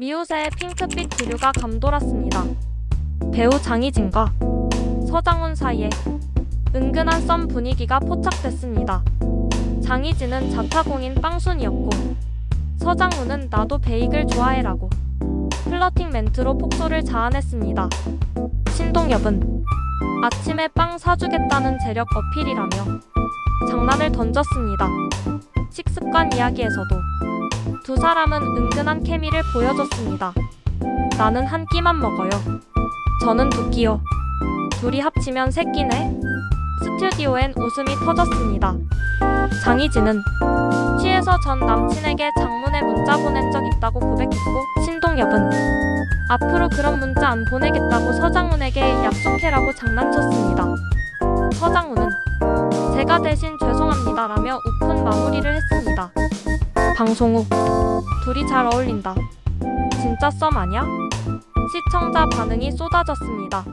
미우새의 핑크빛 기류가 감돌았습니다. 배우 장희진과 서장훈 사이에 은근한 썸 분위기가 포착됐습니다. 장희진은 자타공인 빵순이었고 서장훈은 나도 베이글 좋아해라고 플러팅 멘트로 폭소를 자아냈습니다. 신동엽은 아침에 빵 사주겠다는 재력 어필이라며 장난을 던졌습니다. 식습관 이야기에서도 두 사람은 은근한 케미를 보여줬습니다. 나는 한 끼만 먹어요. 저는 두 끼요. 둘이 합치면 세 끼네. 스튜디오엔 웃음이 터졌습니다. 장희진은 취해서 전 남친에게 장문의 문자 보낸 적 있다고 고백했고 신동엽은 앞으로 그런 문자 안 보내겠다고 서장훈에게 약속해라고 장난쳤습니다. 서장훈은 제가 대신 죄송합니다라며 웃픈 마무리를 했습니다. 방송 후 둘이 잘 어울린다. 진짜 썸 아냐? 시청자 반응이 쏟아졌습니다.